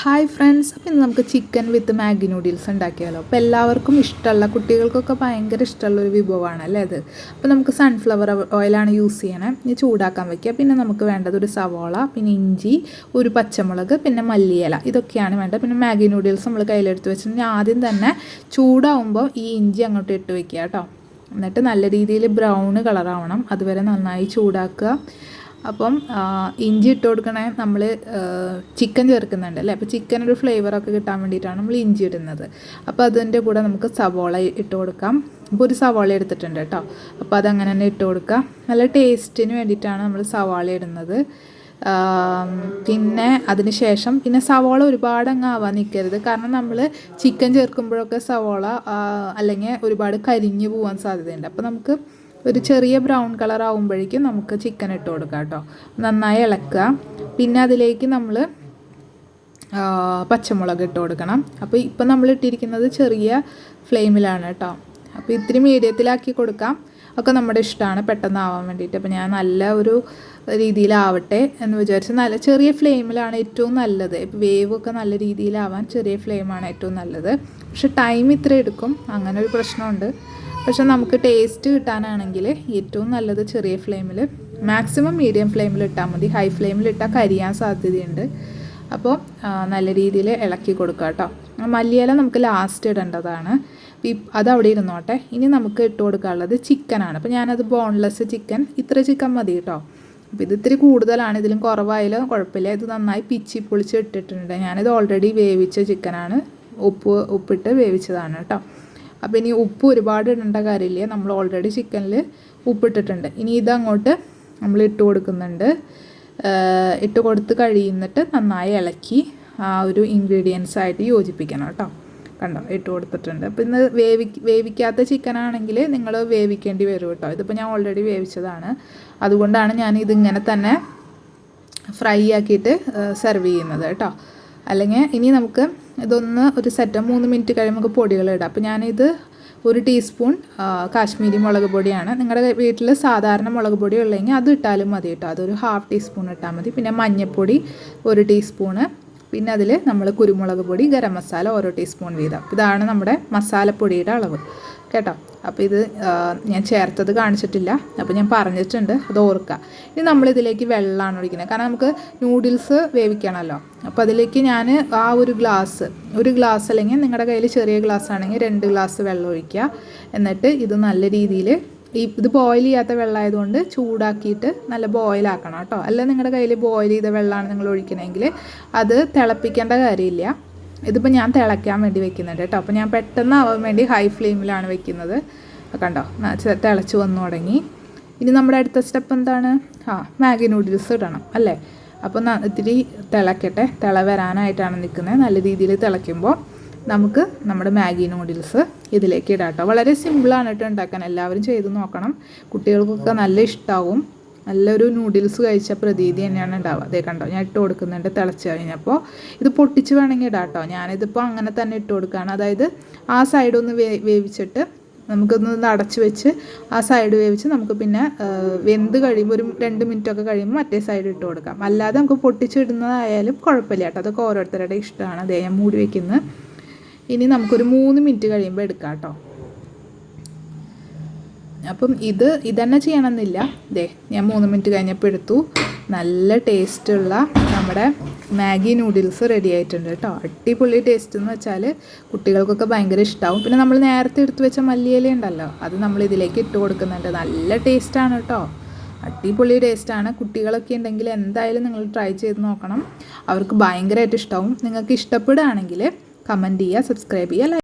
Hi friends അപ്പോൾ ഇന്ന് നമുക്ക് ചിക്കൻ വിത്ത് മാഗി നൂഡിൽസ് ഉണ്ടാക്കിയാലോ. അപ്പോൾ എല്ലാവർക്കും ഇഷ്ടമുള്ള കുട്ടികൾക്കൊക്കെ ഭയങ്കര ഇഷ്ടമുള്ള ഒരു വിഭവമാണ് അല്ലേ അത്? അപ്പോൾ നമുക്ക് സൺഫ്ലവർ ഓയിലാണ് യൂസ് ചെയ്യണേ. ഇനി ചൂടാക്കാൻ വയ്ക്കുക പിന്നെ നമുക്ക് വേണ്ടത് ഒരു സവോള പിന്നെ ഇഞ്ചി ഒരു പച്ചമുളക് പിന്നെ മല്ലിയില. ഇതൊക്കെയാണ് വേണ്ടത്. പിന്നെ മാഗി നൂഡിൽസ് നമ്മൾ കയ്യിലെടുത്ത് വെച്ചിട്ടുണ്ടെങ്കിൽ ആദ്യം തന്നെ ചൂടാവുമ്പോൾ ഈ ഇഞ്ചി അങ്ങോട്ട് ഇട്ട് വയ്ക്കുക കേട്ടോ. എന്നിട്ട് നല്ല രീതിയിൽ ബ്രൗൺ കളറാവണം അതുവരെ നന്നായി ചൂടാക്കുക. അപ്പം ഇഞ്ചി ഇട്ട് കൊടുക്കണേ നമ്മൾ ചിക്കൻ ചേർക്കുന്നുണ്ട് അല്ലേ? അപ്പോൾ ചിക്കൻ ഒരു ഫ്ലേവറൊക്കെ കിട്ടാൻ വേണ്ടിയിട്ടാണ് നമ്മൾ ഇഞ്ചി ഇടുന്നത്. അപ്പോൾ അതിന്റെ കൂടെ നമുക്ക് സവോള ഇട്ട് കൊടുക്കാം. അപ്പോൾ ഒരു സവാള എടുത്തിട്ടുണ്ട് കേട്ടോ. അപ്പോൾ അതങ്ങനെ തന്നെ ഇട്ട് കൊടുക്കാം. നല്ല ടേസ്റ്റിന് വേണ്ടിയിട്ടാണ് നമ്മൾ സവാള ഇടുന്നത്. പിന്നെ അതിന് ശേഷം പിന്നെ സവോള ഒരുപാട് അങ്ങ് ആവാൻ നിൽക്കരുത്. കാരണം നമ്മൾ ചിക്കൻ ചേർക്കുമ്പോഴൊക്കെ സവോള അല്ലെങ്കിൽ ഒരുപാട് കരിഞ്ഞു പോകാൻ സാധ്യതയുണ്ട്. അപ്പോൾ നമുക്ക് ഒരു ചെറിയ ബ്രൗൺ കളർ ആകുമ്പോഴേക്കും നമുക്ക് ചിക്കൻ ഇട്ട് കൊടുക്കാം കേട്ടോ. നന്നായി ഇളക്കുക. പിന്നെ അതിലേക്ക് നമ്മൾ പച്ചമുളക് ഇട്ട് കൊടുക്കണം. അപ്പോൾ ഇപ്പം നമ്മൾ ഇട്ടിരിക്കുന്നത് ചെറിയ ഫ്ലെയിമിലാണ് കേട്ടോ. അപ്പോൾ ഇത്തിരി മീഡിയത്തിലാക്കി കൊടുക്കാം. ഒക്കെ നമ്മുടെ ഇഷ്ടമാണ് പെട്ടെന്ന് ആവാൻ വേണ്ടിയിട്ട്. അപ്പോൾ ഞാൻ നല്ല ഒരു രീതിയിലാവട്ടെ എന്ന് വിചാരിച്ച് നല്ല ചെറിയ ഫ്ലെയിമിലാണ് ഏറ്റവും നല്ലത്. ഇപ്പോൾ വേവ് ഒക്കെ നല്ല രീതിയിലാവാൻ ചെറിയ ഫ്ലെയിമാണ് ഏറ്റവും നല്ലത്. പക്ഷെ ടൈം ഇത്ര എടുക്കും. അങ്ങനെ ഒരു പ്രശ്നമുണ്ട്. പക്ഷെ നമുക്ക് ടേസ്റ്റ് കിട്ടാനാണെങ്കിൽ ഏറ്റവും നല്ലത് ചെറിയ ഫ്ലെയിമിൽ മാക്സിമം മീഡിയം ഫ്ലെയിമിൽ ഇട്ടാൽ മതി. ഹൈ ഫ്ലെയിമിൽ ഇട്ടാൽ കരിയാൻ സാധ്യതയുണ്ട്. അപ്പോൾ നല്ല രീതിയിൽ ഇളക്കി കൊടുക്കുക കേട്ടോ. മല്ലിയില നമുക്ക് ലാസ്റ്റ് ഇടേണ്ടതാണ്. അത് അവിടെ ഇരുന്നോട്ടെ. ഇനി നമുക്ക് ഇട്ട് കൊടുക്കാനുള്ളത് ചിക്കനാണ് അപ്പോൾ ഞാനത് ബോൺലെസ് ചിക്കൻ ഇത്ര ചിക്കൻ മതി കേട്ടോ. അപ്പോൾ ഇത് ഇത്തിരി കൂടുതലാണ്. ഇതിലും കുറവായാലും കുഴപ്പമില്ല. ഇത് നന്നായി പിച്ചി പൊളിച്ച് ഇട്ടിട്ടുണ്ട്. ഞാനിത് ഓൾറെഡി വേവിച്ച ചിക്കനാണ് ഉപ്പ് ഉപ്പിട്ട് വേവിച്ചതാണ് കേട്ടോ. അപ്പോൾ ഇനി ഉപ്പ് ഒരുപാട് ഇടേണ്ട കാര്യമില്ല. നമ്മൾ ഓൾറെഡി ചിക്കനിൽ ഉപ്പിട്ടിട്ടുണ്ട്. ഇനി ഇതങ്ങോട്ട് നമ്മൾ ഇട്ട് കൊടുക്കുന്നുണ്ട്. ഇട്ട് കൊടുത്ത് കഴിയുന്നിട്ട് നന്നായി ഇളക്കി ആ ഒരു ഇൻഗ്രീഡിയൻസ് ആയിട്ട് യോജിപ്പിക്കണം കേട്ടോ. കണ്ടോ? ഇട്ട് കൊടുത്തിട്ടുണ്ട്. അപ്പോൾ ഇന്ന് വേവി വേവിക്കാത്ത ചിക്കനാണെങ്കിൽ നിങ്ങൾ വേവിക്കേണ്ടി വരും കേട്ടോ. ഇതിപ്പോൾ ഞാൻ ഓൾറെഡി വേവിച്ചതാണ്. അതുകൊണ്ടാണ് ഞാൻ ഇതിങ്ങനെ തന്നെ ഫ്രൈ ആക്കിയിട്ട് സെർവ് ചെയ്യുന്നത് കേട്ടോ. അല്ലെങ്കിൽ ഇനി നമുക്ക് ഇതൊന്ന് ഒരു സെറ്റ് മൂന്ന് മിനിറ്റ് കഴിയുമ്പോൾ നമുക്ക് പൊടികൾ ഇടാം. അപ്പോൾ ഞാനിത് ഒരു ടീസ്പൂൺ കാശ്മീരി മുളക് പൊടിയാണ്. നിങ്ങളുടെ വീട്ടിൽ സാധാരണ മുളക് പൊടി ഉള്ളെങ്കിൽ അത് ഇട്ടാലും മതി കേട്ടോ. അതൊരു ഹാഫ് ടീസ്പൂൺ ഇട്ടാൽ മതി. പിന്നെ മഞ്ഞൾപ്പൊടി ഒരു ടീസ്പൂണ് പിന്നെ അതിൽ നമ്മൾ കുരുമുളക് പൊടി ഗരം മസാല ഓരോ ടീസ്പൂൺ വീതം. ഇതാണ് നമ്മുടെ മസാലപ്പൊടിയുടെ അളവ്. കേട്ടോ? അപ്പോൾ ഇത് ഞാൻ ചേർത്തത് കാണിച്ചിട്ടില്ല. അപ്പോൾ ഞാൻ പറഞ്ഞിട്ടുണ്ട് അത് ഓർക്കുക ഇനി നമ്മളിതിലേക്ക് വെള്ളമാണ് ഒഴിക്കുന്നത്. കാരണം നമുക്ക് നൂഡിൽസ് വേവിക്കണമല്ലോ അപ്പോൾ അതിലേക്ക് ഞാൻ ആ ഒരു ഗ്ലാസ് ഒരു ഗ്ലാസ് അല്ലെങ്കിൽ നിങ്ങളുടെ കയ്യിൽ ചെറിയ ഗ്ലാസ് ആണെങ്കിൽ രണ്ട് ഗ്ലാസ് വെള്ളം ഒഴിക്കുക. എന്നിട്ട് ഇത് നല്ല രീതിയിൽ ഈ ഇത് ബോയിൽ ചെയ്യാത്ത വെള്ളമായതുകൊണ്ട് ചൂടാക്കിയിട്ട് നല്ല ബോയിലാക്കണം കേട്ടോ. അല്ല നിങ്ങളുടെ കയ്യിൽ ബോയിൽ ചെയ്ത വെള്ളമാണ് നിങ്ങൾ ഒഴിക്കണമെങ്കിൽ അത് തിളപ്പിക്കേണ്ട കാര്യമില്ല. ഇതിപ്പോൾ ഞാൻ തിളയ്ക്കാൻ വേണ്ടി വെക്കുന്നുണ്ട് കേട്ടോ. അപ്പോൾ ഞാൻ പെട്ടെന്ന് ആവാൻ വേണ്ടി ഹൈ ഫ്ലെയിമിലാണ് വെക്കുന്നത്. കണ്ടോ തിളച്ച് വന്നു തുടങ്ങി. ഇനി നമ്മുടെ അടുത്ത സ്റ്റെപ്പ് എന്താണ്? ആ മാഗി നൂഡിൽസ് ഇടണം അല്ലേ? അപ്പോൾ ഇത്തിരി തിളക്കട്ടെ. തിള വരാനായിട്ടാണ് നിൽക്കുന്നത് നല്ല രീതിയിൽ തിളയ്ക്കുമ്പോൾ നമുക്ക് നമ്മുടെ മാഗി നൂഡിൽസ് ഇതിലേക്ക് ഇടാം കേട്ടോ. വളരെ സിമ്പിളാണ് കേട്ടോ ഉണ്ടാക്കാൻ. എല്ലാവരും ചെയ്ത് നോക്കണം. കുട്ടികൾക്കൊക്കെ നല്ല ഇഷ്ടമാവും നല്ലൊരു നൂഡിൽസ് കഴിച്ച പ്രതീതി തന്നെയാണ് ഉണ്ടാവുക. അതേ കണ്ടോ ഞാൻ ഇട്ട് കൊടുക്കുന്നുണ്ട് തിളച്ച് കഴിഞ്ഞപ്പോൾ ഇത് പൊട്ടിച്ച് വേണമെങ്കിൽ ഇടാം കേട്ടോ. ഞാനിതിപ്പോൾ അങ്ങനെ തന്നെ ഇട്ട് കൊടുക്കുകയാണ്. അതായത് ആ സൈഡ് ഒന്ന് വേ വേവിച്ചിട്ട് നമുക്കൊന്ന് അടച്ച് വെച്ച് ആ സൈഡ് വേവിച്ച് നമുക്ക് പിന്നെ വെന്ത് കഴിയുമ്പോൾ ഒരു രണ്ട് മിനിറ്റൊക്കെ കഴിയുമ്പോൾ മറ്റേ സൈഡ് ഇട്ട് കൊടുക്കാം. അല്ലാതെ നമുക്ക് പൊട്ടിച്ചിടുന്നതായാലും കുഴപ്പമില്ല കേട്ടോ. അതൊക്കെ ഓരോരുത്തരുടെ ഇഷ്ടമാണ്. അതേ ഞാൻ മൂടി വയ്ക്കുന്നത് ഇനി നമുക്കൊരു മൂന്ന് മിനിറ്റ് കഴിയുമ്പോൾ എടുക്കാം കേട്ടോ. അപ്പം ഇത് ഇതന്നെ ചെയ്യണമെന്നില്ല. ദേ ഞാൻ മൂന്ന് മിനിറ്റ് കഴിഞ്ഞപ്പോൾ എടുത്തു. നല്ല ടേസ്റ്റുള്ള നമ്മുടെ മാഗി നൂഡിൽസ് റെഡി ആയിട്ടുണ്ട് കേട്ടോ. അടിപൊളി ടേസ്റ്റ് എന്ന് വെച്ചാൽ കുട്ടികൾക്കൊക്കെ ഭയങ്കര ഇഷ്ടമാവും പിന്നെ നമ്മൾ നേരത്തെ എടുത്തു വെച്ച മല്ലിയില ഉണ്ടല്ലോ അത് നമ്മൾ ഇതിലേക്ക് ഇട്ട് കൊടുക്കുന്നുണ്ട്. നല്ല ടേസ്റ്റാണ് കേട്ടോ. അടിപൊളി ടേസ്റ്റാണ് കുട്ടികളൊക്കെ ഉണ്ടെങ്കിൽ എന്തായാലും നിങ്ങൾ ട്രൈ ചെയ്ത് നോക്കണം. അവർക്ക് ഭയങ്കരമായിട്ട് ഇഷ്ടമാവും നിങ്ങൾക്ക് ഇഷ്ടപ്പെടുകയാണെങ്കിൽ കമന്റ് ചെയ്യുക സബ്സ്ക്രൈബ് ചെയ്യുക